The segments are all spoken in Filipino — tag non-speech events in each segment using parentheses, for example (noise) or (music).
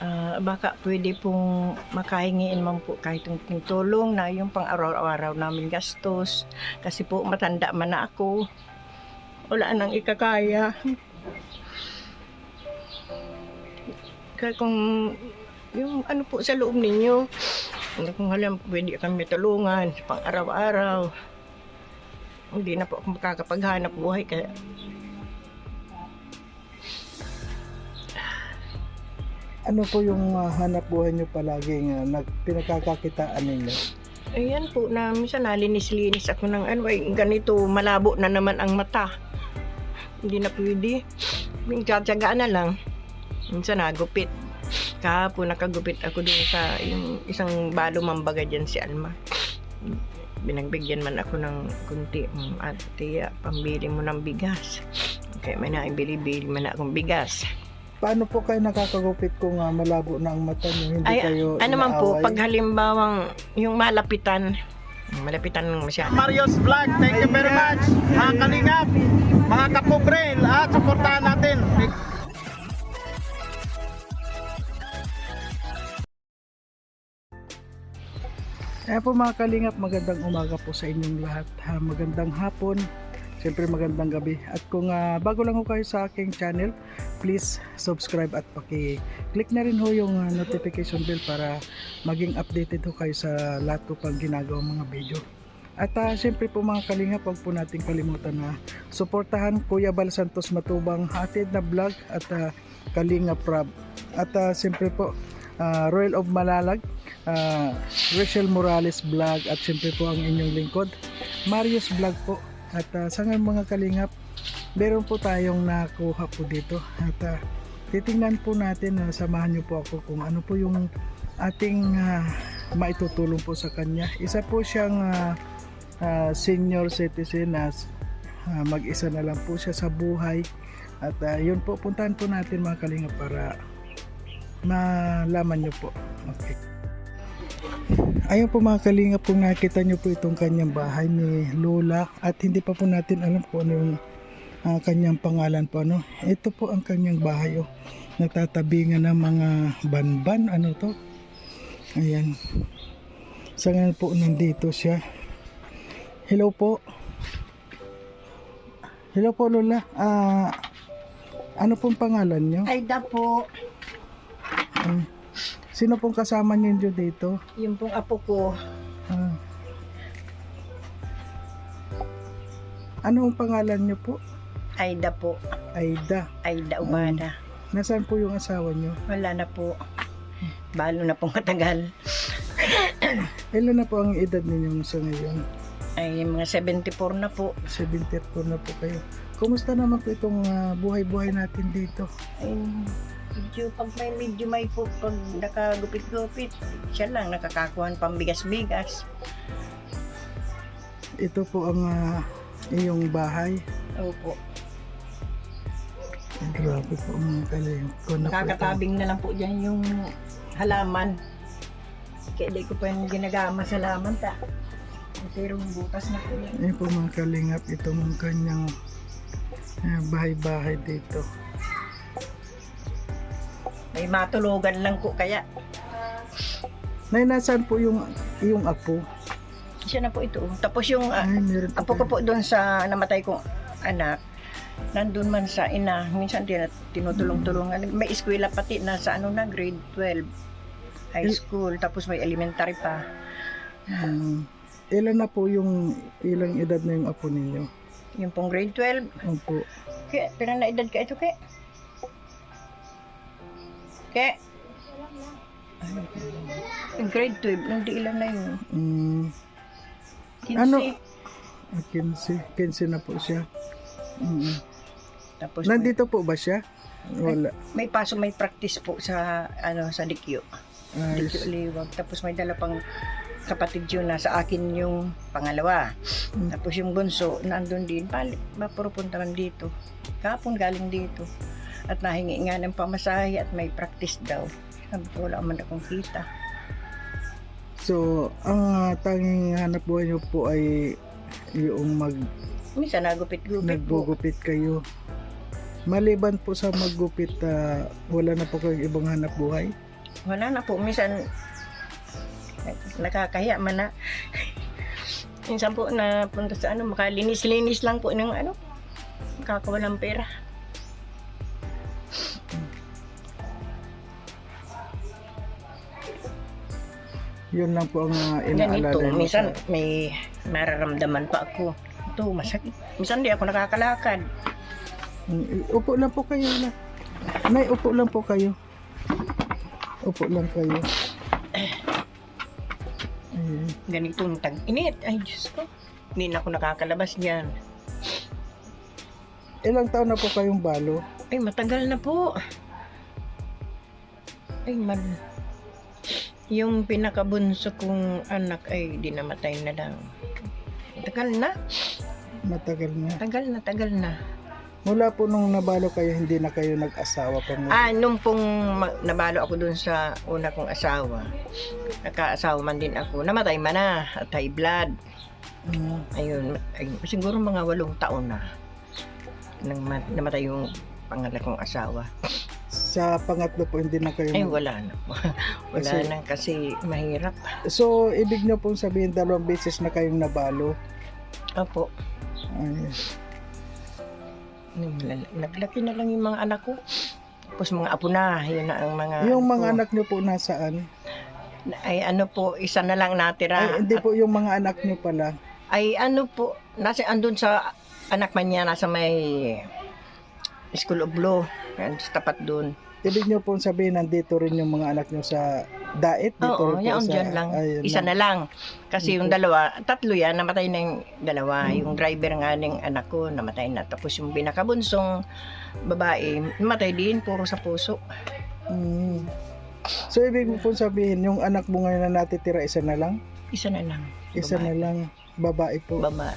Ah, baka pwede pong makahingiin man po kahit yung tulong na yung pang araw-araw namin gastos. Kasi po matanda man na ako. Wala nang ikakaya. Kaya kung yung ano po sa loob ninyo, kung alam pwede kami tulungan pang araw-araw. Hindi na po ako makakapaghanap buhay kaya Ano po yung ah, hanap buhay nyo palaging uh, nag, pinagkakakitaan ninyo? Ayan po na minsan nalinis-linis ako ng ano ay ganito malabo na naman ang mata. Hindi na pwede. Minsan tsagaan na lang. Minsan nagupit. Kahapon nakagupit ako dun sa yung isang balo mambaga dyan si Alma. Binagbigyan man ako ng kunti. Mm, Ate, ah, pambili mo ng bigas. Kaya may naibili-bili man akong bigas. Paano po kayo nakakagupit kung ah, malabo na ang mata nyo? Hindi Ay, kayo Ano man po, pag halimbawang yung malapitan, malapitan masyado. Marios Vlog, thank you very much. Mga kalingap, mga kapobre, lahat suportahan natin. Kaya po mga kalingap, magandang umaga po sa inyong lahat. Ha, magandang hapon, siyempre magandang gabi. At kung ah, bago lang ho kayo sa aking channel, please subscribe at paki-click na rin ho yung ah, notification bell para maging updated ho kayo sa lahat ko pang ginagawang mga video. At ah, siyempre po mga kalingap, huwag po nating kalimutan na suportahan Kuya Bal Santos Matubang hatid na vlog at ah, Kalinga Prab. At ah, siyempre po, ah, Royal of Malalag, ah, Rachel Morales Vlog at siyempre po ang inyong lingkod, Marius Vlog po. At uh, sa ngayon mga kalingap, meron po tayong nakuha po dito. At ah, titingnan po natin na samahan niyo po ako kung ano po yung ating ah, maitutulong po sa kanya. Isa po siyang ah, ah, senior citizen na ah, mag-isa na lang po siya sa buhay. At ah, yun po, puntahan po natin mga kalingap para malaman niyo po. Okay. Ayun po mga kalingap kung nakita nyo po itong kanyang bahay ni Lola at hindi pa po natin alam kung ano yung ah, kanyang pangalan po ano. Ito po ang kanyang bahay oh. Natatabingan ng mga banban ano to. Ayan. Sa ngayon po nandito siya. Hello po. Hello po Lola. Ah ano pong pangalan nyo? Ay da po, Ah, sino pong kasama niyo dito? yung pong apo ko, Ah. Ano ang pangalan niyo po? Aida po, Aida. Aida Ubada. Nasaan po yung asawa niyo? Wala na po. Balo na pong katagal. (coughs) Ilan na po ang edad ninyo sa ngayon? Ay, mga 74 na po. 74 na po kayo. Kumusta naman po itong ah, buhay-buhay natin dito? Ay, medyo pag may medyo may po, pag nakagupit-gupit, siya lang nakakakuhan pambigas-bigas. Ito po ang ah, iyong bahay. Opo. Grabe po mga ito. Nakakatabing na lang po dyan yung halaman. Kaya di ko pa yung ginagama sa halaman ta. Pero butas na po yan. Ayun po mga kalingap, itong kanyang ah, bahay-bahay dito. May matulugan lang po kaya. Nay, nasaan po yung iyong apo? Siya na po ito. Tapos yung ah, Ay, meron Apo ko kayo. po doon sa namatay kong anak, nandun man sa ina, minsan tin tinutulong-tulungan. May eskwela pati na sa ano na, grade 12, high Il- school, tapos may elementary pa. Hmm. ilan na po yung ilang edad na yung apo ninyo? Yung pong grade 12, Opo. kaya, pero na edad ka ito, kaya? Yung grade 12, nung di ilan na yun. Mm, 15. Ano? ah, 15. 15 na po siya. Mm. Tapos Nandito po ba siya? Wala. may, may paso, may practice po sa, ano, sa Dikyo. Ay, Dikyo Liwag. Tapos may dala pang kapatid yun na sa akin yung pangalawa. Mm. Tapos yung bunso, nandun din. Pali, mapupunta man dito. Kapon galing dito. At nahingi nga ng pamasahe at may practice daw. Sabi ko, wala man akong kita. so, ang ah, tanging hanap buhay niyo po ay yung mag Minsan nagupit-gupit po. nagbugupit kayo. Maliban po sa maggupit, ah, wala na po kayong ibang hanap buhay? Wala na po. Minsan, nakakahiya man na. (laughs) Minsan po na punta sa ano, makalinis-linis lang po ng ano, kakawalang pera. Yun lang po ang uh, inaalala Ganito, niyo minsan sa- may mararamdaman pa ako. Ito, masakit. Minsan di ako nakakalakad. Mm, Upo lang po kayo na. Nay, upo lang po kayo. Upo lang kayo. Ayan. Ganitong tag-init. Ay, Diyos ko. Hindi na ako nakakalabas diyan. Ilang taon na po kayong balo? Ay, matagal na po. Ay, man. Yung pinakabunso kong anak ay di namatay na lang. Tagal na. Matagal na. Tagal na, tagal na. Mula po nung nabalo kayo, hindi na kayo nag-asawa pa mo. Ah, nung pong nabalo ako dun sa una kong asawa, nakaasawa man din ako, namatay man na at high blood. Mm. Ayun, ay, siguro mga walong taon na nang ma- namatay yung pangalan kong asawa. Sa pangatlo po, hindi na kayo Ay, wala na po. (laughs) wala Kasi- na kasi mahirap. So, ibig nyo pong sabihin dalawang beses na kayong nabalo. Opo. Ay, Nung lala- Naglaki na lang yung mga anak ko. Tapos mga apo na, yun na ang mga yung mga anak nyo po nasaan? Ay ano po, isa na lang natira. Ay, hindi po yung mga anak nyo pala. Ay ano po, nasa andun sa anak man niya, nasa may School of Law. Yan, tapat doon. Ibig nyo pong sabihin, nandito rin yung mga anak nyo sa daet? Dito Oo, rin po yan sa... dyan lang. ayun Isa na lang. Kasi yung dalawa, tatlo yan, namatay na yung dalawa. Mm. Yung driver nga ng anak ko, namatay na. Tapos yung binakabunsong babae, namatay din, puro sa puso. Mm. So, ibig mo pong sabihin, yung anak mo ngayon na natitira, isa na lang? Isa na lang. Isa na lang, babae po. Babae.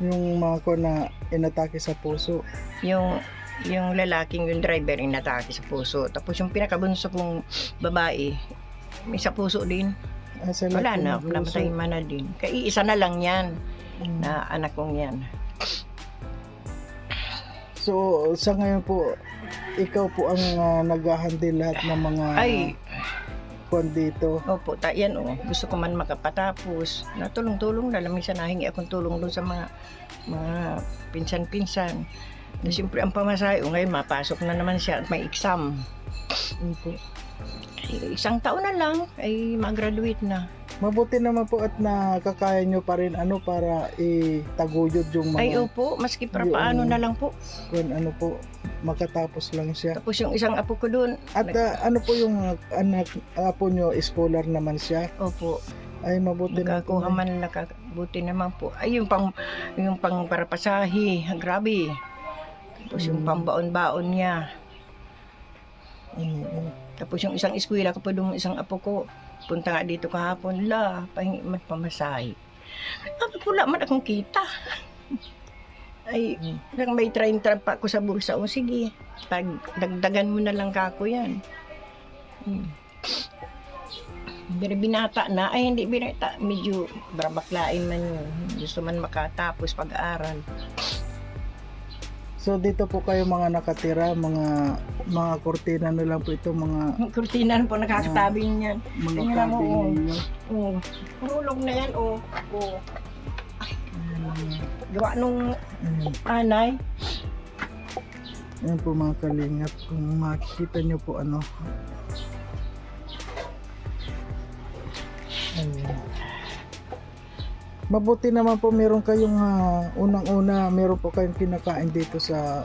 yung mga ko na inatake sa puso. yung yung lalaking yung driver inatake sa puso. Tapos yung pinakabunso kong babae, may sa puso din. Ah, sa Wala na, ng puso. namatay man na din. Kaya isa na lang yan, Mm. na anak kong yan. So, sa ngayon po, ikaw po ang uh, nag-handle lahat ng mga Ay, kwan dito. opo, ta, yan oh. Gusto ko man makapatapos. Natulong-tulong na lang. Minsan nahingi akong tulong doon sa mga mga pinsan-pinsan. Na siyempre ang pamasahe, oh, ngayon mapasok na naman siya at may exam. Opo. Ay, isang taon na lang, ay mag-graduate na. Mabuti naman po at nakakaya nyo pa rin ano para itaguyod yung mga Ay, opo, maski para Yung- paano na lang po. kwan, ano po, makatapos lang siya. Tapos yung isang apo ko doon, At ah, ano po yung anak apo nyo, scholar naman siya. opo, Ay, mabuti na po. man, nakabuti naman po. Ay, yung pang, yung pang parapasahi, grabe. Tapos yung Mm. pambaon-baon niya. Mm, mm. Tapos yung isang eskwela ko pa doon, isang apo ko, punta nga dito kahapon, la, pahingi man pamasahe. Sabi ko, wala man akong kita. (laughs) Ay, lang may train trap pa ako sa bulsa. O sige, pag dagdagan mo na lang kako yan. Hmm. Pero binata na, ay hindi binata, medyo brabaklain man yun. Gusto man makatapos pag-aaral. So dito po kayo mga nakatira, mga mga kortina na lang po ito, mga (laughs) Kurtina po nakakatabi niyan. mga Tingnan mo, cabin oh. ninyo. Oh, hulog na yan, oh. oh. Gawa nung ayan. anay. Ayan po mga kalingap, kung makikita nyo po ano. Ayan. Mabuti naman po meron kayong ah, unang-una, meron po kayong kinakain dito sa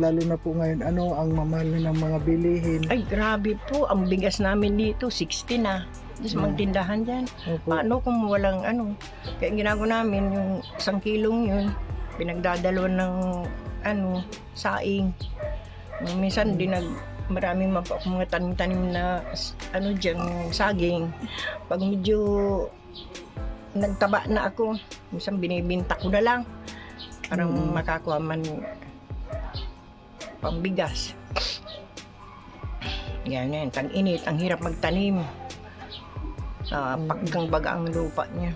lalo na po ngayon ano ang mamahal na ng mga bilihin. Ay, grabe po. Ang bigas namin dito, 60 na. Tapos Hmm. magtindahan dyan. Opo. Paano kung walang ano? Kaya ginagawa namin, yung isang kilong yun, pinagdadalo ng ano, saing. Minsan din nag marami mga, mga tanim-tanim na ano dyan, saging. Pag medyo nagtaba na ako, minsan binibinta ko na lang. Para Mm. makakuha man pambigas. Yan yan, tang-init, ang hirap magtanim. Ah, Mm. paggang baga ang lupa niya.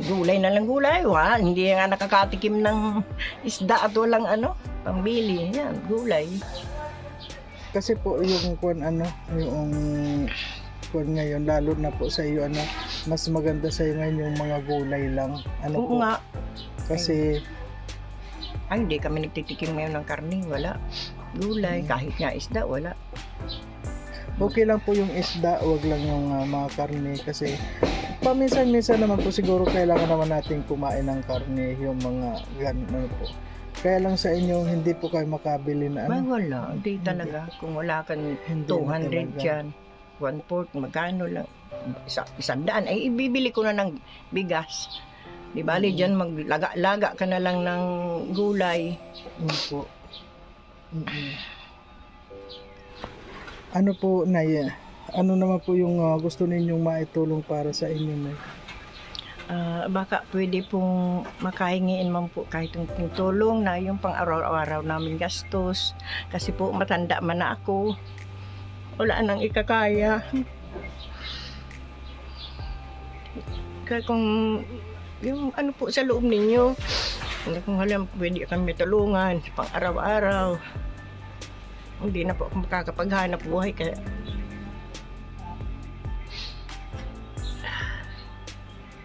Gulay na lang gulay, wa. Hindi nga nakakatikim ng isda at walang ano, pambili. Yan, gulay. kasi po yung kuan ano, yung kuan ngayon lalo na po sa iyo ano, mas maganda sa iyo ngayon yung mga gulay lang. Ano Oo po? nga. Kasi Ay, hindi kami nagtitikim ngayon ng karne. Wala. Gulay, Mm. kahit nga isda, wala. okay lang po yung isda, wag lang yung ah, mga karne kasi paminsan-minsan naman po siguro kailangan naman natin kumain ng karne yung mga ganun ano po. Kaya lang sa inyo hindi po kayo makabili na Ba, ano. wala. Hindi talaga. Kung wala kang Hindi 200 na talaga. dyan, one fourth, magkano lang. Isa, isang daan. Ay, ibibili ko na ng bigas. Di bali Mm. dyan, maglaga-laga ka na lang ng gulay. Yun po. Ano po, Nay? Ano naman po yung ah, gusto ninyong maitulong para sa inyo, Nay? Ah, baka pwede pong makahingiin man po kahit yung tulong na yung pang araw-araw namin gastos. Kasi po matanda man na ako. Wala nang ikakaya. Kaya kung yung ano po sa loob ninyo, kung alam pwede kami tulungan sa pang araw-araw. Hindi na po ako makakapaghanap buhay kaya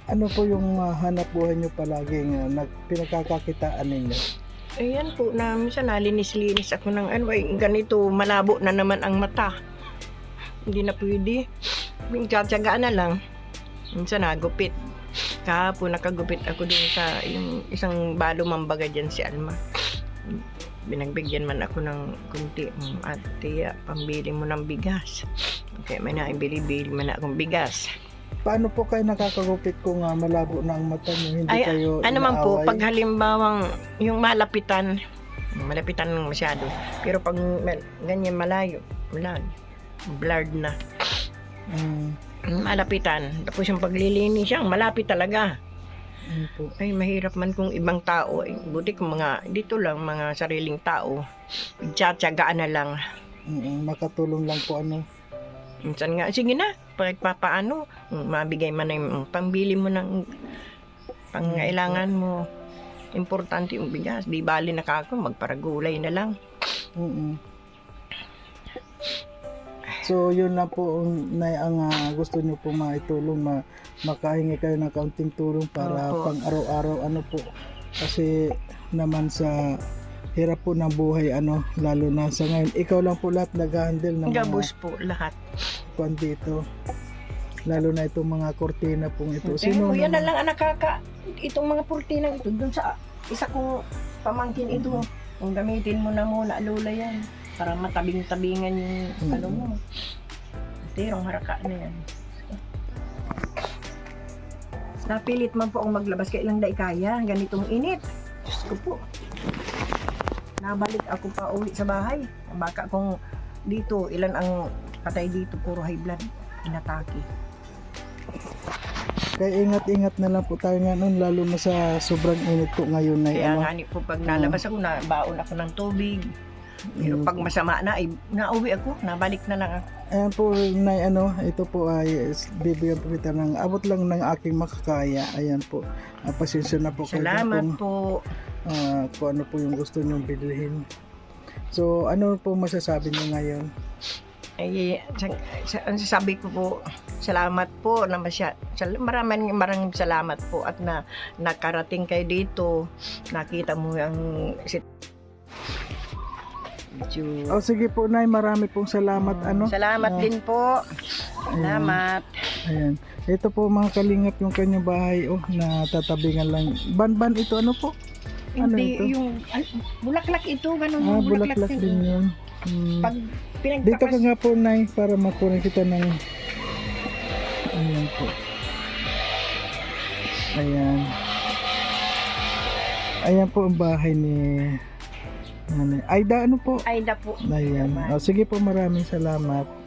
Ano po yung ah, hanap buhay nyo palagi nga nag, pinagkakakitaan ninyo? Ayan po, na minsan nalinis-linis ako ng ano, ay ganito, malabo na naman ang mata. Hindi na pwede. Tsatsagaan na lang. Minsan nagupit. Kahapon nakagupit ako dun sa yung isang balo mambaga dyan si Alma. Binagbigyan man ako ng kunti. "Mm, Ate, ah, pambili mo ng bigas. Okay, may naibili-bili man akong bigas. Paano po kayo nakakagupit kung ah, malabo na ang mata nyo? Hindi Ay, kayo Ano man po, pag halimbawang yung malapitan, malapitan masyado. Pero pag ganyan malayo, wala. Blurred na. Mm, Malapitan. Tapos yung paglilinis siya, malapit talaga. yun po. Ay, mahirap man kung ibang tao. Ay, buti kung mga, dito lang, mga sariling tao. Tsatsagaan na lang. Mm, makatulong lang po ano. Minsan nga, sige na, pag papaano, mabigay man yung pambili mo ng pangailangan mo. Importante yung bigas. Di bali na kako, magparagulay na lang. Mm. So yun na po na ang ah, gusto niyo po maitulong ma makahingi kayo ng kaunting tulong para Opo. pang araw-araw ano po kasi naman sa hirap po ng buhay ano lalo na sa ngayon ikaw lang po lahat nag-handle ng mga Gabos po lahat. kwan dito lalo na itong mga kortina pong ito Sino sino yan na lang ang nakaka, itong mga purtina ito, dun sa isa kong pamangkin ito. Kung gamitin mo na muna, lula yan. Para matabing-tabingan yung Mm. ano mo. Tirong haraka na yan. Napilit man po akong maglabas kailang day kaya. Ganitong init. Diyos ko po. Nabalik ako pa uwi sa bahay. Baka kung dito, ilan ang patay dito, puro high blood. Inatake. kaya ingat-ingat na lang po tayo ngayon lalo na sa sobrang init po ngayon na Kaya ano nga po pag nalabas ako, na, baon ako ng tubig. Pero Mm. pag masama na, ay, nauwi ako, nabalik na lang ako. Ayan po, na ano, ito po ay is- bibigyan po kita ng abot lang ng aking makakaya. Ayan po. Ah, pasensya na po kayo Salamat kung, po. ah, kung ano po yung gusto nyong bilhin. So, ano po masasabi niyo ngayon? Ay, ang sasabi ko po, salamat po na masya, sal, maraming maraming salamat po at na nakarating kayo dito. Nakita mo ang Medyo- O sige po, Nay, marami pong salamat. Ano? Salamat Ah, din po. Ayan. Salamat. Ayan. Ito po mga kalingap yung kanyang bahay. Oh, na tatabingan lang. Ban-ban ito, ano po? Ano Hindi, ito? yung ay, bulaklak ito, ganun Ah, yung bulaklak din. din yun. Hmm. Pag Dito ka nga po, Nay, para makunin kita ng... Ayan po. Ayan. Ayan po ang bahay ni... Aida, ano po? Aida po. Ayan. O, sige po, maraming salamat.